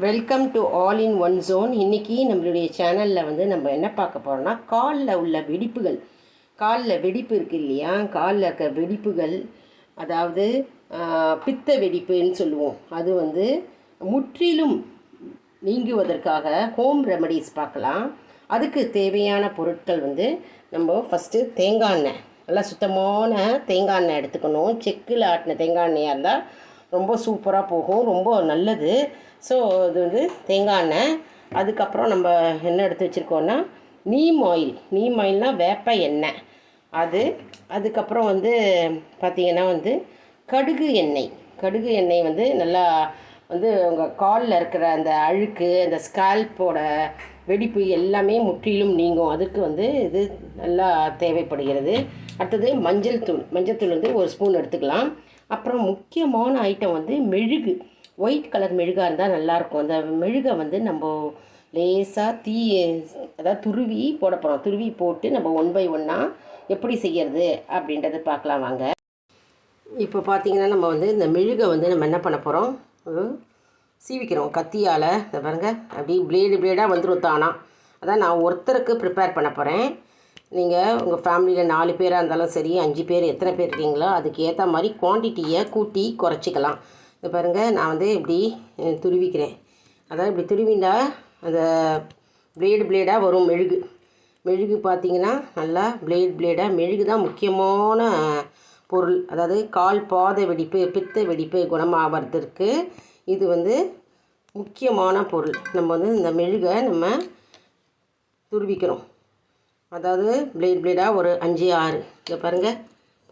Welcome to all in one zone இன்றைக்கி நம்மளுடைய சேனலில் வந்து நம்ம என்ன பார்க்க போகிறோம்னா காலில் உள்ள வெடிப்புகள். காலில் வெடிப்பு இருக்குது இல்லையா? காலில் இருக்க வெடிப்புகள் அதாவது பித்த வெடிப்புன்னு சொல்லுவோம். அது வந்து முற்றிலும் நீங்குவதற்காக ஹோம் ரெமடிஸ் பார்க்கலாம். அதுக்கு தேவையான பொருட்கள் வந்து நம்ம ஃபஸ்ட்டு தேங்காய் எண்ணெய். நல்லா சுத்தமான தேங்காய் எண்ணெய் எடுத்துக்கணும். செக்கில் ஆட்டின தேங்காய் எண்ணெயாக இருந்தால் ரொம்ப சூப்பராக போகும் ரொம்ப நல்லது. ஸோ இது வந்து தேங்காய் எண்ணெய். அதுக்கப்புறம் நம்ம என்ன எடுத்து வச்சுருக்கோன்னா நீம் ஆயில் நீம் ஆயில்னால் வேப்ப எண்ணெய். அது அதுக்கப்புறம் வந்து பார்த்திங்கன்னா வந்து கடுகு எண்ணெய். கடுகு எண்ணெய் வந்து நல்லா வந்து உங்கள் காலில் இருக்கிற அந்த அழுக்கு அந்த ஸ்கால்போட வெடிப்பு எல்லாமே முற்றிலும் நீங்கும். அதுக்கு வந்து இது நல்லா தேவைப்படுகிறது. அடுத்தது மஞ்சள் தூள். மஞ்சள் தூள் வந்து ஒரு ஸ்பூன் எடுத்துக்கலாம். அப்புறம் முக்கியமான ஐட்டம் வந்து மெழுகு. ஒயிட் கலர் மெழுகாக இருந்தால் நல்லாயிருக்கும் அந்த மெழுகை வந்து நம்ம லேசாக தீ அதாவது துருவி போட போகிறோம் துருவி போட்டு நம்ம ஒன் பை ஒன்னாக எப்படி செய்கிறது அப்படின்றத பார்க்கலாம் வாங்க. இப்போ பார்த்தீங்கன்னா நம்ம வந்து இந்த மெழுகை வந்து நம்ம என்ன பண்ண போகிறோம் சீவிக்கிறோம். கத்தியால் இந்த பாருங்க அப்படி பிளேடு பிளேடாக வந்துடும் தானா. அதான் நான் ஒருத்தருக்கு ப்ரிப்பேர் பண்ண போகிறேன் நீங்கள் உங்கள் ஃபேமிலியில் நாலு பேராக இருந்தாலும் சரி அஞ்சு பேர் எத்தனை பேர் இருக்கீங்களோ அதுக்கு ஏற்ற மாதிரி குவான்டிட்டியை கூட்டி குறைச்சிக்கலாம். இது பாருங்கள் நான் வந்து இப்படி துருவிக்கிறேன். அதாவது இப்படி துருவிண்டா அந்த பிளேடு பிளேடாக வரும் மெழுகு. மெழுகு பார்த்தீங்கன்னா நல்லா பிளேட் பிளேடாக மெழுகு தான் முக்கியமான பொருள். அதாவது கால் பாத வெடிப்பு பித்த வெடிப்பு குணமாகிறதுக்கு இது வந்து முக்கியமான பொருள். நம்ம வந்து இந்த மெழுகை நம்ம துருவிக்கிறோம். அதாவது பிளேட் பிளேடாக ஒரு அஞ்சு ஆறு. இதை பாருங்கள்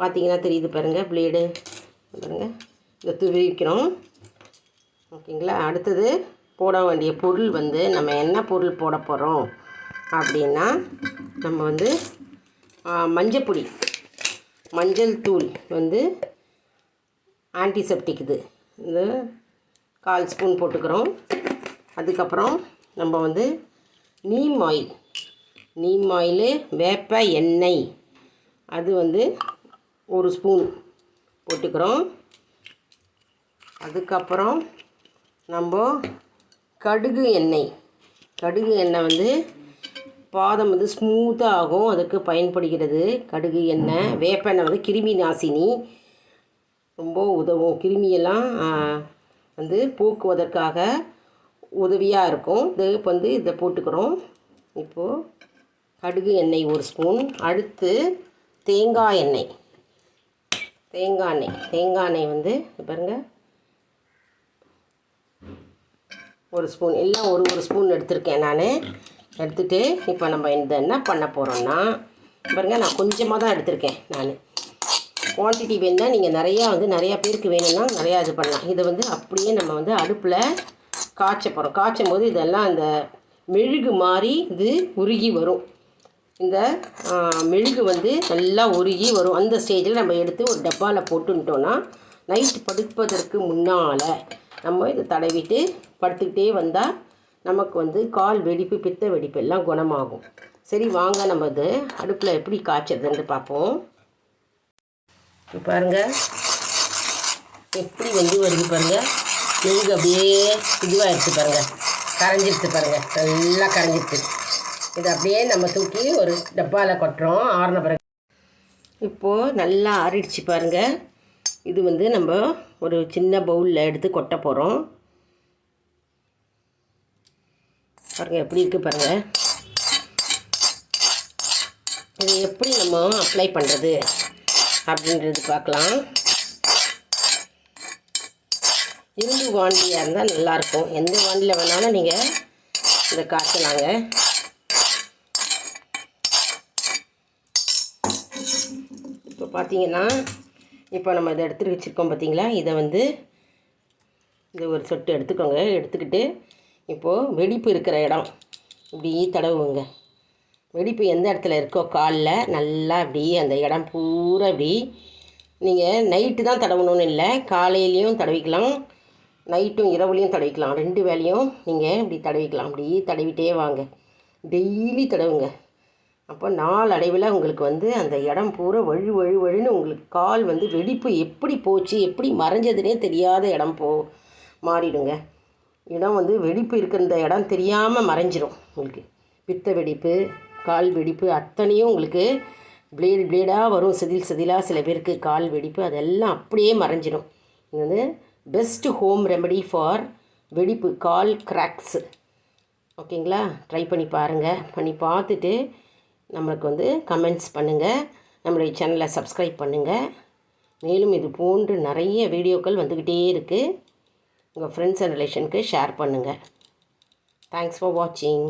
பார்த்தீங்கன்னா தெரியுது பாருங்கள் பிளேடு பாருங்கள் இதை துவிக்கிறோம் ஓகேங்களா? அடுத்தது போட வேண்டிய பொருள் வந்து நம்ம என்ன பொருள் போட போகிறோம் அப்படின்னா நம்ம வந்து மஞ்சப்பொடி. மஞ்சள் தூள் வந்து ஆன்டிசெப்டிக் இது. இது கால் ஸ்பூன் போட்டுக்கிறோம். அதுக்கப்புறம் நம்ம வந்து நீம் ஆயில் நீம் ஆயிலு வேப்ப எண்ணெய். அது வந்து ஒரு ஸ்பூன் போட்டுக்கிறோம். அதுக்கப்புறம் நம்ம கடுகு எண்ணெய். கடுகு எண்ணெய் வந்து பாதம் வந்து ஸ்மூத்தாக ஆகும். அதுக்கு பயன்படுகிறது. கடுகு எண்ணெய் வேப்பெண்ணெய் வந்து கிருமி நாசினி. ரொம்ப உதவும். கிருமியெல்லாம் வந்து போக்குவதற்காக உதவியாக இருக்கும். இது இப்போ வந்து இதை போட்டுக்கிறோம். இப்போது கடுகு எண்ணெய் ஒரு ஸ்பூன் அடுத்து தேங்காய் எண்ணெய். தேங்காய் எண்ணெய். தேங்காய் எண்ணெய் வந்து பாருங்க. ஒரு ஸ்பூன் எல்லாம் ஒரு ஒரு ஸ்பூன் எடுத்திருக்கேன் நான். எடுத்துகிட்டு இப்போ நம்ம இந்த என்ன பண்ண போகிறோம்னா பாருங்க நான் கொஞ்சமாக தான் எடுத்திருக்கேன் நான். குவான்டிட்டி வேணும்னா நீங்கள் நிறையா வந்து நிறையா பேருக்கு வேணும்னா நிறையா இது பண்ணலாம். இதை வந்து அப்படியே நம்ம வந்து அடுப்பில் காய்ச்ச போகிறோம் காய்ச்சும் போது இதெல்லாம் அந்த மெழுகு மாதிரி இது உருகி வரும். இந்த மெழுகு வந்து நல்லா உருகி வரும். அந்த ஸ்டேஜில் நம்ம எடுத்து ஒரு டப்பாவில் போட்டுட்டோன்னா நைட் படுப்பதற்கு முன்னால் நம்ம இதை தடவிட்டு படுத்துக்கிட்டே வந்தால் நமக்கு வந்து கால் வெடிப்பு பித்த வெடிப்பு எல்லாம் குணமாகும். சரி வாங்க நம்ம இது அடுப்பில் எப்படி காய்ச்சதுன்னு பார்ப்போம். இப்போ எப்படி வந்து வருது பாருங்கள் மெழுகு அப்படியே இதுவாகிடுச்சு பாருங்க. கரைஞ்சிருச்சு பாருங்கள் நல்லா கரைஞ்சிருச்சு. இதை அப்படியே நம்ம தூக்கி ஒரு டப்பாவில் கொட்டுறோம். ஆறின பிறகு. இப்போது நல்லா ஆறிடுச்சு பாருங்கள் இது வந்து நம்ம ஒரு சின்ன பவுலில் எடுத்து கொட்ட போகிறோம் பாருங்கள் எப்படி இருக்குது பாருங்கள் இது எப்படி நம்ம அப்ளை பண்ணுறது அப்படின்றது பார்க்கலாம். இரும்பு வாண்டியாக இருந்தால் நல்லாயிருக்கும் எந்த வாண்டியில் வேணாலும் நீங்கள் இதை காய்ச்சலாங்க. இப்போ பார்த்தீங்கன்னா இப்போ நம்ம இதை எடுத்துட்டு வச்சுருக்கோம் பார்த்தீங்களா? இதை வந்து இது ஒரு சொட்டு எடுத்துக்கோங்க. எடுத்துக்கிட்டு இப்போது வெடிப்பு இருக்கிற இடம். இப்படி தடவுங்க. வெடிப்பு எந்த இடத்துல இருக்கோ காலில் நல்லா அப்படி அந்த இடம் பூரா அப்படி நீங்கள் நைட்டு தான் தடவணும்னு இல்லை காலையிலையும் தடவிக்கலாம் நைட்டும் இரவுலையும் தடவிக்கலாம். ரெண்டு வேலையும் நீங்கள் இப்படி தடவிக்கலாம். அப்படி தடவிட்டே வாங்க. டெய்லி தடவுங்க. அப்போ நாளடைவில் உங்களுக்கு வந்து அந்த இடம் பூரா வழு வழு வழுன்னு உங்களுக்கு கால் வந்து வெடிப்பு எப்படி போச்சு எப்படி மறைஞ்சதுனே தெரியாத இடம் போ மாறிடுங்க. இடம் வந்து வெடிப்பு இருக்கிற இடம் தெரியாமல் மறைஞ்சிரும் உங்களுக்கு. பித்த வெடிப்பு கால் வெடிப்பு அத்தனையும் உங்களுக்கு பிளேடு பிளேடாக வரும் செதில் செதிலாக சில பேருக்கு கால் வெடிப்பு அதெல்லாம் அப்படியே மறைஞ்சிடும் இது வந்து பெஸ்ட்டு ஹோம் ரெமடி ஃபார் வெடிப்பு கால் கிராக்ஸு ஓகேங்களா? ட்ரை பண்ணி பாருங்கள் பண்ணி பார்த்துட்டு நம்மளுக்கு வந்து கமெண்ட்ஸ் பண்ணுங்கள் நம்மளுடைய சேனலை சப்ஸ்கிரைப் பண்ணுங்கள் மேலும் இது போன்று நிறைய வீடியோக்கள் வந்துக்கிட்டே இருக்குது உங்கள் ஃப்ரெண்ட்ஸ் அண்ட் ரிலேஷனுக்கு ஷேர் பண்ணுங்கள் தேங்க்ஸ் ஃபார் வாட்சிங்